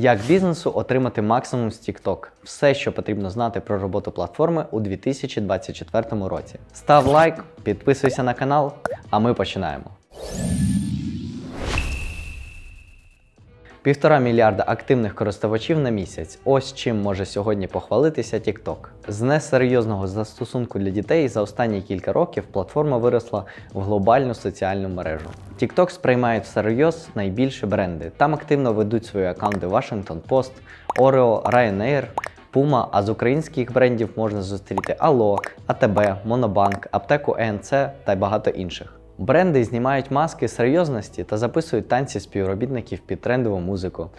Як бізнесу отримати максимум з TikTok. Все, що потрібно знати про роботу платформи у 2024 році. Став лайк, підписуйся на канал, а ми починаємо. Півтора мільярда активних користувачів на місяць. Ось чим може сьогодні похвалитися TikTok. З несерйозного застосунку для дітей за останні кілька років платформа виросла в глобальну соціальну мережу. TikTok сприймають всерйоз найбільші бренди. Там активно ведуть свої аккаунти Washington Post, Oreo, Ryanair, Puma, а з українських брендів можна зустріти Allo, АТБ, Монобанк, аптеку ЕНЦ та багато інших. Бренди знімають маски серйозності та записують танці співробітників під трендову музику,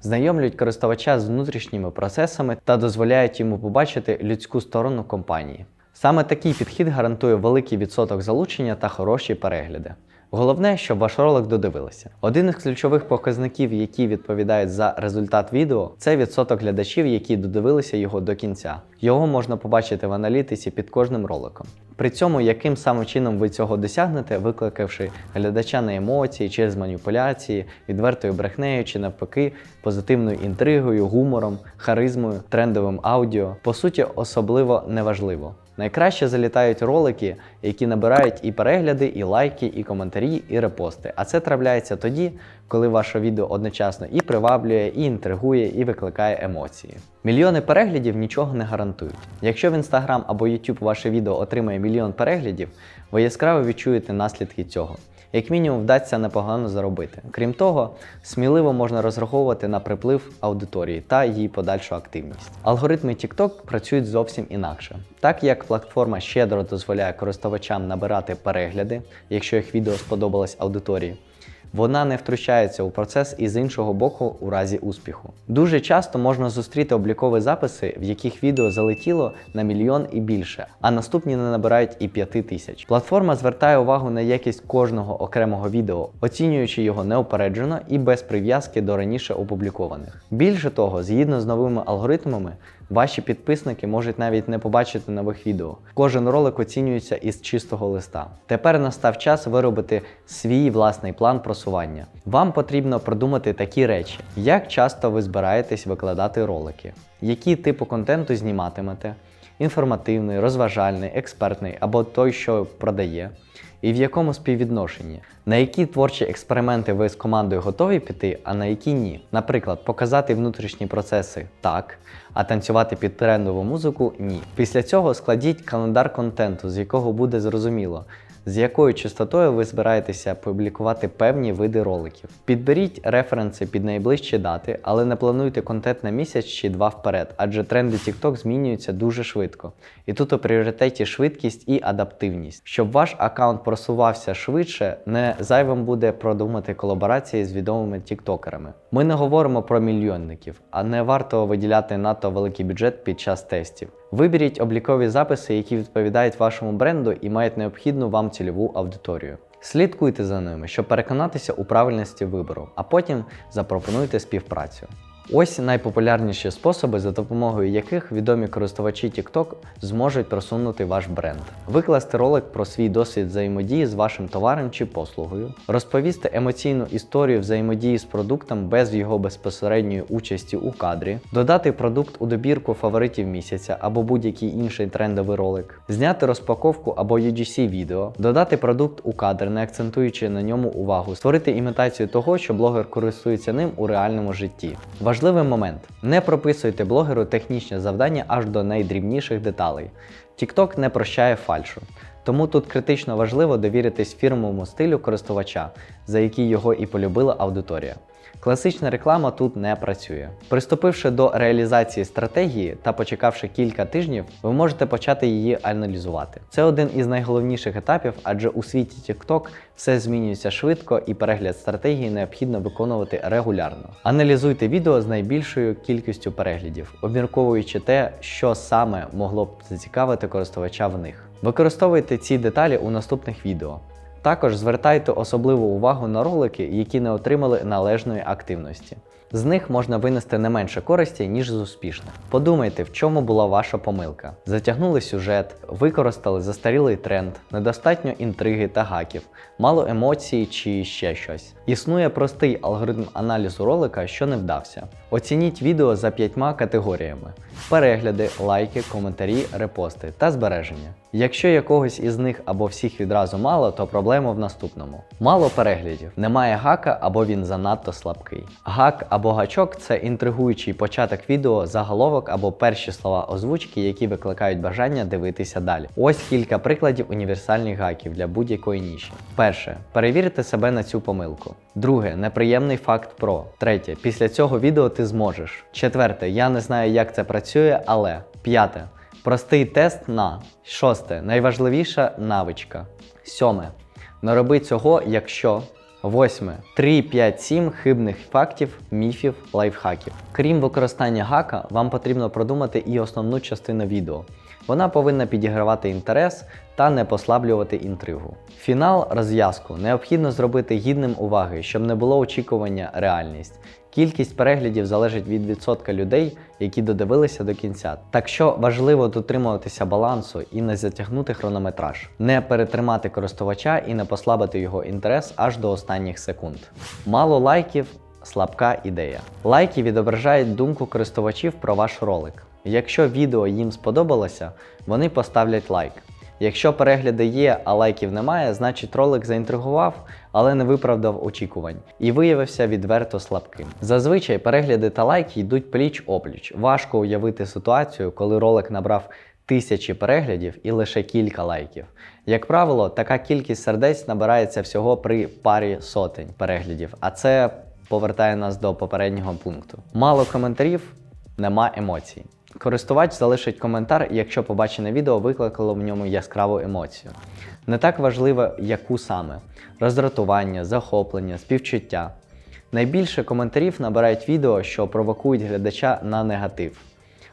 знайомлюють користувача з внутрішніми процесами та дозволяють йому побачити людську сторону компанії. Саме такий підхід гарантує великий відсоток залучення та хороші перегляди. Головне, щоб ваш ролик додивилися. Один із ключових показників, які відповідають за результат відео, це відсоток глядачів, які додивилися його до кінця. Його можна побачити в аналітиці під кожним роликом. При цьому, яким саме чином ви цього досягнете, викликавши глядача на емоції через маніпуляції, відвертою брехнею чи навпаки, позитивною інтригою, гумором, харизмою, трендовим аудіо, по суті, особливо неважливо. Найкраще залітають ролики, які набирають і перегляди, і лайки, і коментарі, і репости. А це трапляється тоді, коли ваше відео одночасно і приваблює, і інтригує, і викликає емоції. Мільйони переглядів нічого не гарантують. Якщо в Instagram або YouTube ваше відео отримає мільйон переглядів, ви яскраво відчуєте наслідки цього. Як мінімум, вдасться непогано заробити. Крім того, сміливо можна розраховувати на приплив аудиторії та її подальшу активність. Алгоритми TikTok працюють зовсім інакше. Так як платформа щедро дозволяє користувачам набирати перегляди, якщо їх відео сподобалось аудиторії, вона не втручається у процес і з іншого боку у разі успіху. Дуже часто можна зустріти облікові записи, в яких відео залетіло на мільйон і більше, а наступні не набирають і 5 тисяч. Платформа звертає увагу на якість кожного окремого відео, оцінюючи його неупереджено і без прив'язки до раніше опублікованих. Більше того, згідно з новими алгоритмами, Ваші підписники можуть навіть не побачити нових відео. Кожен ролик оцінюється із чистого листа. Тепер настав час виробити свій власний план просування. Вам потрібно продумати такі речі: як часто ви збираєтесь викладати ролики, які типу контенту зніматимете, інформативний, розважальний, експертний або той, що продає, і в якому співвідношенні, на які творчі експерименти ви з командою готові піти, а на які ні. Наприклад, показати внутрішні процеси так, а танцювати під трендову музику ні. Після цього складіть календар контенту, з якого буде зрозуміло. З якою частотою ви збираєтеся публікувати певні види роликів. Підберіть референси під найближчі дати, але не плануйте контент на місяць чи два вперед, адже тренди TikTok змінюються дуже швидко. І тут у пріоритеті швидкість і адаптивність. Щоб ваш аккаунт просувався швидше, не зайвим буде продумати колаборації з відомими тіктокерами. Ми не говоримо про мільйонників, а не варто виділяти надто великий бюджет під час тестів. Виберіть облікові записи, які відповідають вашому бренду і мають необхідну вам цільову аудиторію. Слідкуйте за ними, щоб переконатися у правильності вибору, а потім запропонуйте співпрацю. Ось найпопулярніші способи, за допомогою яких відомі користувачі TikTok зможуть просунути ваш бренд. Викласти ролик про свій досвід взаємодії з вашим товаром чи послугою, розповісти емоційну історію взаємодії з продуктом без його безпосередньої участі у кадрі, додати продукт у добірку фаворитів місяця або будь-який інший трендовий ролик, зняти розпаковку або UGC відео, додати продукт у кадр, не акцентуючи на ньому увагу, створити імітацію того, що блогер користується ним у реальному житті. Важливий момент: не прописуйте блогеру технічне завдання аж до найдрібніших деталей. TikTok не прощає фальшу. Тому тут критично важливо довіритись фірмовому стилю користувача, за який його і полюбила аудиторія. Класична реклама тут не працює. Приступивши до реалізації стратегії та почекавши кілька тижнів, ви можете почати її аналізувати. Це один із найголовніших етапів, адже у світі TikTok все змінюється швидко і перегляд стратегії необхідно виконувати регулярно. Аналізуйте відео з найбільшою кількістю переглядів, обмірковуючи те, що саме могло б зацікавити користувача в них. Використовуйте ці деталі у наступних відео. Також звертайте особливу увагу на ролики, які не отримали належної активності. З них можна винести не менше користі, ніж з успішних. Подумайте, в чому була ваша помилка. Затягнули сюжет, використали застарілий тренд, недостатньо інтриги та гаків, мало емоцій чи ще щось. Існує простий алгоритм аналізу ролика, що не вдався. Оцініть відео за п'ятьма категоріями: перегляди, лайки, коментарі, репости та збереження. Якщо якогось із них або всіх відразу мало, то проблема в наступному: мало переглядів, немає гака або він занадто слабкий. Гак або гачок це інтригуючий початок відео, заголовок або перші слова озвучки, які викликають бажання дивитися далі. Ось кілька прикладів універсальних гаків для будь-якої ніші. Перше, перевірте себе на цю помилку. Друге, неприємний факт про. Третє, після цього відео ти зможеш. Четверте, я не знаю, як це працює, але. П'яте. Простий тест на. Шосте. Найважливіша навичка. Сьоме. Не роби цього, якщо. Восьме. 3, 5, 7 хибних фактів, міфів, лайфхаків. Крім використання гака, вам потрібно продумати і основну частину відео. Вона повинна підігравати інтерес та не послаблювати інтригу. Фінал розв'язку необхідно зробити гідним уваги, щоб не було очікування реальність. Кількість переглядів залежить від відсотка людей, які додивилися до кінця. Так що важливо дотримуватися балансу і не затягнути хронометраж, не перетримати користувача і не послабити його інтерес аж до останніх секунд. Мало лайків слабка ідея. Лайки відображають думку користувачів про ваш ролик. Якщо відео їм сподобалося, вони поставлять лайк. Якщо перегляди є, а лайків немає, значить ролик заінтригував, але не виправдав очікувань і виявився відверто слабким. Зазвичай перегляди та лайки йдуть пліч опліч. Важко уявити ситуацію, коли ролик набрав тисячі переглядів і лише кілька лайків. Як правило, така кількість сердець набирається всього при парі сотень переглядів, а це повертає нас до попереднього пункту. Мало коментарів, нема емоцій. Користувач залишить коментар, якщо побачене відео викликало в ньому яскраву емоцію. Не так важливо, яку саме: роздратування, захоплення, співчуття. Найбільше коментарів набирають відео, що провокують глядача на негатив.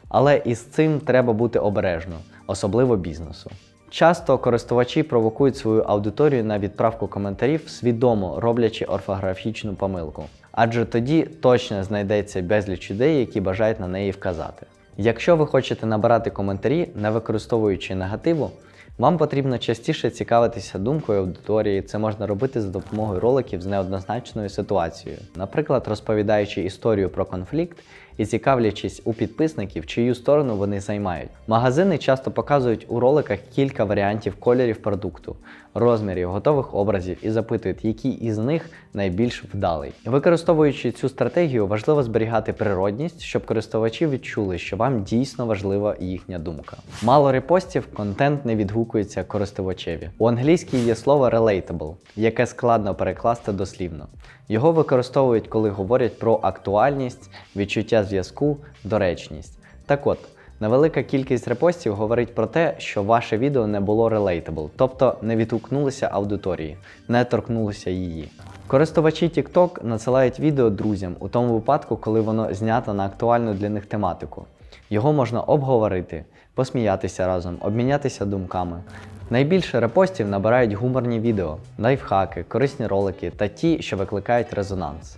Але із цим треба бути обережно, особливо бізнесу. Часто користувачі провокують свою аудиторію на відправку коментарів, свідомо роблячи орфографічну помилку. Адже тоді точно знайдеться безліч людей, які бажають на неї вказати. Якщо ви хочете набирати коментарі, не використовуючи негативу, вам потрібно частіше цікавитися думкою аудиторії. Це можна робити за допомогою роликів з неоднозначною ситуацією, наприклад, розповідаючи історію про конфлікт і цікавлячись у підписників, чию сторону вони займають. Магазини часто показують у роликах кілька варіантів кольорів продукту, розмірів, готових образів і запитують, який із них найбільш вдалий. Використовуючи цю стратегію, важливо зберігати природність, щоб користувачі відчули, що вам дійсно важлива їхня думка. Мало репостів, контент не відгукується користувачеві. У англійській є слово relatable, яке складно перекласти дослівно. Його використовують, коли говорять про актуальність, відчуття зв'язку, доречність. Так от, невелика кількість репостів говорить про те, що ваше відео не було relatable, тобто не відгукнулося аудиторії, не торкнулося її. Користувачі TikTok надсилають відео друзям у тому випадку, коли воно знято на актуальну для них тематику. Його можна обговорити, посміятися разом, обмінятися думками. Найбільше репостів набирають гуморні відео, лайфхаки, корисні ролики та ті, що викликають резонанс.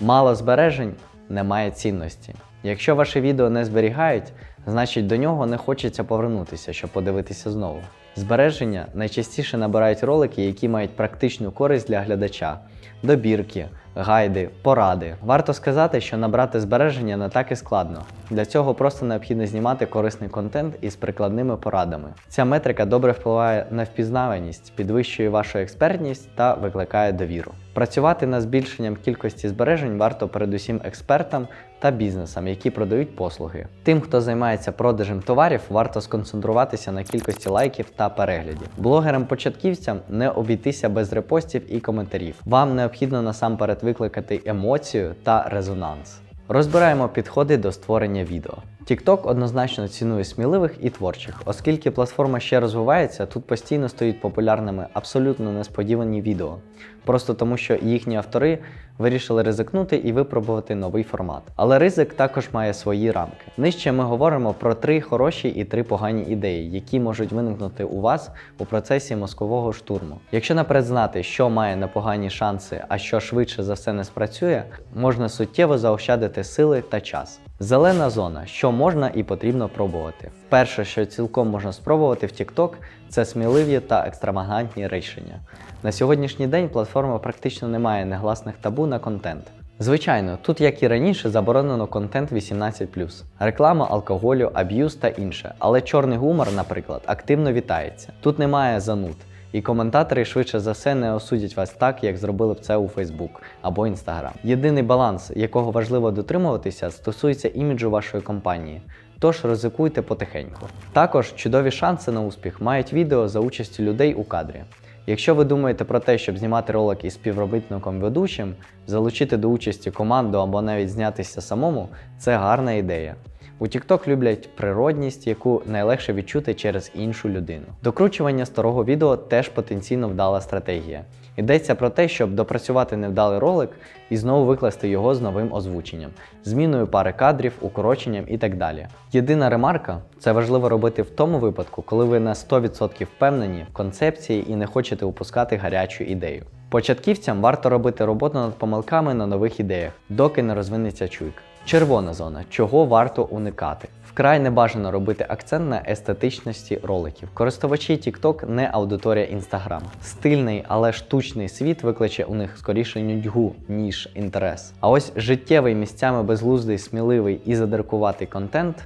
Мало збережень немає цінності. Якщо ваше відео не зберігають, значить до нього не хочеться повернутися, щоб подивитися знову. Збереження найчастіше набирають ролики, які мають практичну користь для глядача, добірки, гайди, поради. Варто сказати, що набрати збереження не так і складно. Для цього просто необхідно знімати корисний контент із прикладними порадами. Ця метрика добре впливає на впізнаваність, підвищує вашу експертність та викликає довіру. Працювати над збільшенням кількості збережень варто передусім експертам та бізнесам, які продають послуги. Тим, хто займається продажем товарів, варто сконцентруватися на кількості лайків та переглядів. Блогерам-початківцям не обійтися без репостів і коментарів. Вам необхідно насамперед викликати емоцію та резонанс. Розбираємо підходи до створення відео. TikTok однозначно цінує сміливих і творчих, оскільки платформа ще розвивається, тут постійно стають популярними абсолютно несподівані відео. Просто тому, що їхні автори вирішили ризикнути і випробувати новий формат. Але ризик також має свої рамки. Нижче ми говоримо про три хороші і три погані ідеї, які можуть виникнути у вас у процесі мозкового штурму. Якщо наперед знати, що має непогані шанси, а що швидше за все не спрацює, можна суттєво заощадити сили та час. Зелена зона, що можна і потрібно пробувати. Перше, що цілком можна спробувати в TikTok, це сміливі та екстравагантні рішення. На сьогоднішній день платформа практично не має негласних табу на контент. Звичайно, тут, як і раніше, заборонено контент 18+, реклама алкоголю, аб'юз та інше. Але чорний гумор, наприклад, активно вітається. Тут немає зануд. І коментатори швидше за все не осудять вас так, як зробили б це у Facebook або Instagram. Єдиний баланс, якого важливо дотримуватися, стосується іміджу вашої компанії. Тож ризикуйте потихеньку. Також чудові шанси на успіх мають відео за участю людей у кадрі. Якщо ви думаєте про те, щоб знімати ролик із співробітником ведучим, залучити до участі команду або навіть знятися самому, це гарна ідея. У TikTok люблять природність, яку найлегше відчути через іншу людину. Докручування старого відео теж потенційно вдала стратегія. Йдеться про те, щоб допрацювати невдалий ролик і знову викласти його з новим озвученням, зміною пари кадрів, укороченням і так далі. Єдина ремарка це важливо робити в тому випадку, коли ви на 100% впевнені в концепції і не хочете упускати гарячу ідею. Початківцям варто робити роботу над помилками на нових ідеях, доки не розвинеться чуйка. Червона зона, чого варто уникати. Вкрай не бажано робити акцент на естетичності роликів. Користувачі TikTok не аудиторія Instagram. Стильний, але штучний світ викличе у них скоріше нудьгу, ніж інтерес. А ось життєвий місцями безглуздий, сміливий і задиркуватий контент.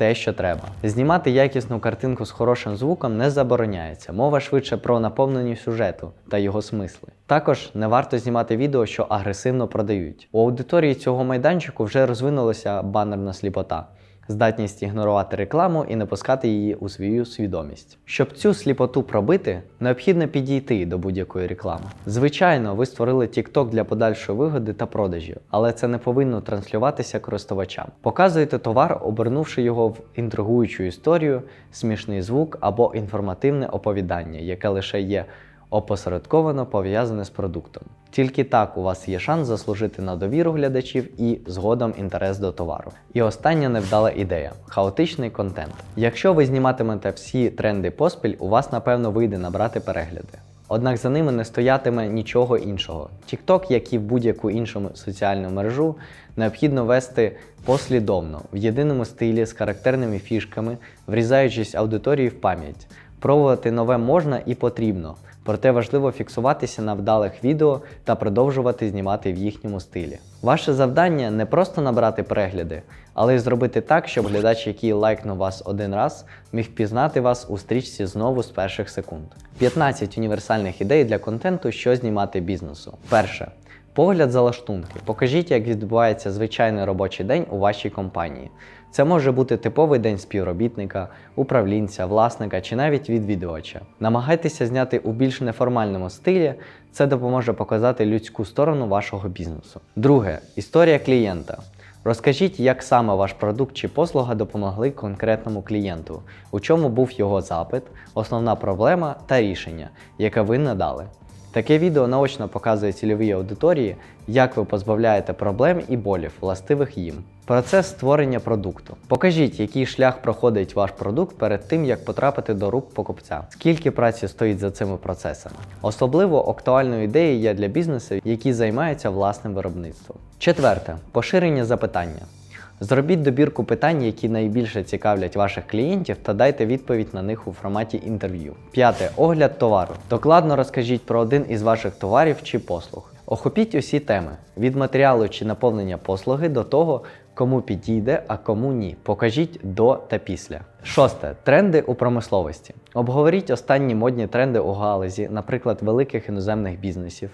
Те, що треба. Знімати якісну картинку з хорошим звуком не забороняється. Мова швидше про наповнення сюжету та його смисли. Також не варто знімати відео, що агресивно продають. У аудиторії цього майданчику вже розвинулася банерна сліпота. Здатність ігнорувати рекламу і не пускати її у свою свідомість. Щоб цю сліпоту пробити, необхідно підійти до будь-якої реклами. Звичайно, ви створили TikTok для подальшої вигоди та продажів, але це не повинно транслюватися користувачам. Показуйте товар, обернувши його в інтригуючу історію, смішний звук або інформативне оповідання, яке лише є опосередковано пов'язане з продуктом. Тільки так у вас є шанс заслужити на довіру глядачів і згодом інтерес до товару. І остання невдала ідея хаотичний контент. Якщо ви зніматимете всі тренди поспіль, у вас напевно вийде набрати перегляди. Однак за ними не стоятиме нічого іншого. TikTok, як і в будь-яку іншу соціальну мережу, необхідно вести послідовно, в єдиному стилі з характерними фішками, врізаючись аудиторії в пам'ять. Пробувати нове можна і потрібно, проте важливо фіксуватися на вдалих відео та продовжувати знімати в їхньому стилі. Ваше завдання не просто набрати перегляди, але й зробити так, щоб глядач, який лайкнув вас один раз, міг пізнати вас у стрічці знову з перших секунд. 15 універсальних ідей для контенту, що знімати бізнесу. Перше. Погляд за лаштунки. Покажіть, як відбувається звичайний робочий день у вашій компанії. Це може бути типовий день співробітника, управлінця, власника чи навіть відвідувача. Намагайтеся зняти у більш неформальному стилі, це допоможе показати людську сторону вашого бізнесу. Друге історія клієнта. Розкажіть, як саме ваш продукт чи послуга допомогли конкретному клієнту, у чому був його запит, основна проблема та рішення, яке ви надали. Таке відео наочно показує цільовій аудиторії, як ви позбавляєте проблем і болів, властивих їм. Процес створення продукту. Покажіть, який шлях проходить ваш продукт перед тим, як потрапити до рук покупця. Скільки праці стоїть за цими процесами. Особливо актуальною ідеєю є для бізнесів, які займаються власним виробництвом. Четверте поширення запитання. Зробіть добірку питань, які найбільше цікавлять ваших клієнтів, та дайте відповідь на них у форматі інтерв'ю. П'яте огляд товару. Докладно розкажіть про один із ваших товарів чи послуг. Охопіть усі теми від матеріалу чи наповнення послуги до того, кому підійде, а кому ні. Покажіть до та після. Шосте тренди у промисловості. Обговоріть останні модні тренди у галузі, наприклад, великих іноземних бізнесів.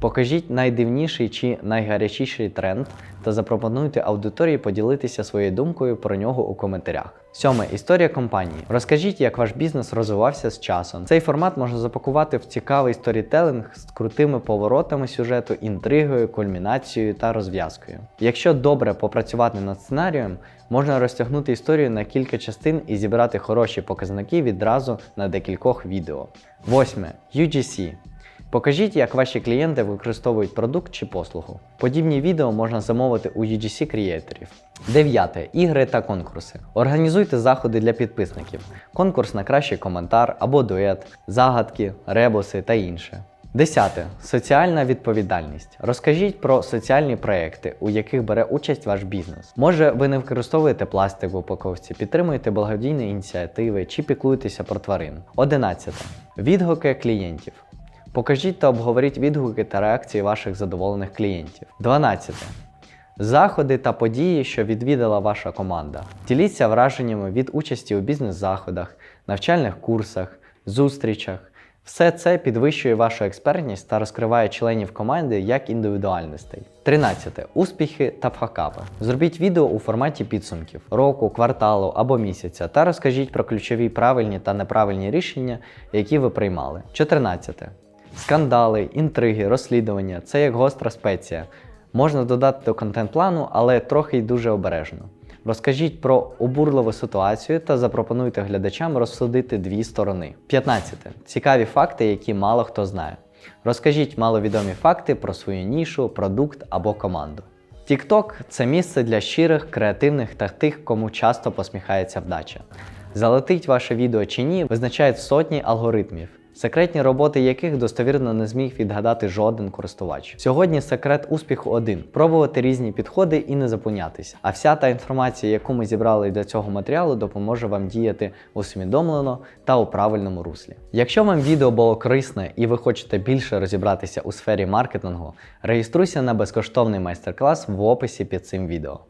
Покажіть найдивніший чи найгарячіший тренд та запропонуйте аудиторії поділитися своєю думкою про нього у коментарях. Сьоме історія компанії. Розкажіть, як ваш бізнес розвивався з часом. Цей формат можна запакувати в цікавий сторітелинг з крутими поворотами сюжету, інтригою, кульмінацією та розв'язкою. Якщо добре попрацювати над сценарієм, можна розтягнути історію на кілька частин і зібрати хороші показники відразу на декількох відео. Восьме UGC. Покажіть, як ваші клієнти використовують продукт чи послугу. Подібні відео можна замовити у UGC креаторів. Дев'яте. Ігри та конкурси. Організуйте заходи для підписників. Конкурс на кращий коментар або дует, загадки, ребуси та інше. Десяте. Соціальна відповідальність. Розкажіть про соціальні проекти, у яких бере участь ваш бізнес. Може, ви не використовуєте пластик в упаковці, підтримуєте благодійні ініціативи чи піклуєтеся про тварин. Одинадцяте. Відгуки клієнтів. Покажіть та обговоріть відгуки та реакції ваших задоволених клієнтів. 12. Заходи та події, що відвідала ваша команда. Діліться враженнями від участі у бізнес-заходах, навчальних курсах, зустрічах. Все це підвищує вашу експертність та розкриває членів команди як індивідуальностей. 13. Успіхи та факапи. Зробіть відео у форматі підсумків року, кварталу або місяця та розкажіть про ключові правильні та неправильні рішення, які ви приймали. 14. Скандали, інтриги, розслідування це як гостра спеція. Можна додати до контент-плану, але трохи й дуже обережно. Розкажіть про обурливу ситуацію та запропонуйте глядачам розсудити дві сторони. 15. Цікаві факти, які мало хто знає. Розкажіть маловідомі факти про свою нішу, продукт або команду. TikTok – це місце для щирих, креативних та тих, кому часто посміхається вдача. Залетить ваше відео чи ні, визначають сотні алгоритмів, секретні роботи яких достовірно не зміг відгадати жоден користувач. Сьогодні секрет успіху один пробувати різні підходи і не зупинятися. А вся та інформація, яку ми зібрали для цього матеріалу, допоможе вам діяти усвідомлено та у правильному руслі. Якщо вам відео було корисне і ви хочете більше розібратися у сфері маркетингу, реєструйся на безкоштовний майстер-клас в описі під цим відео.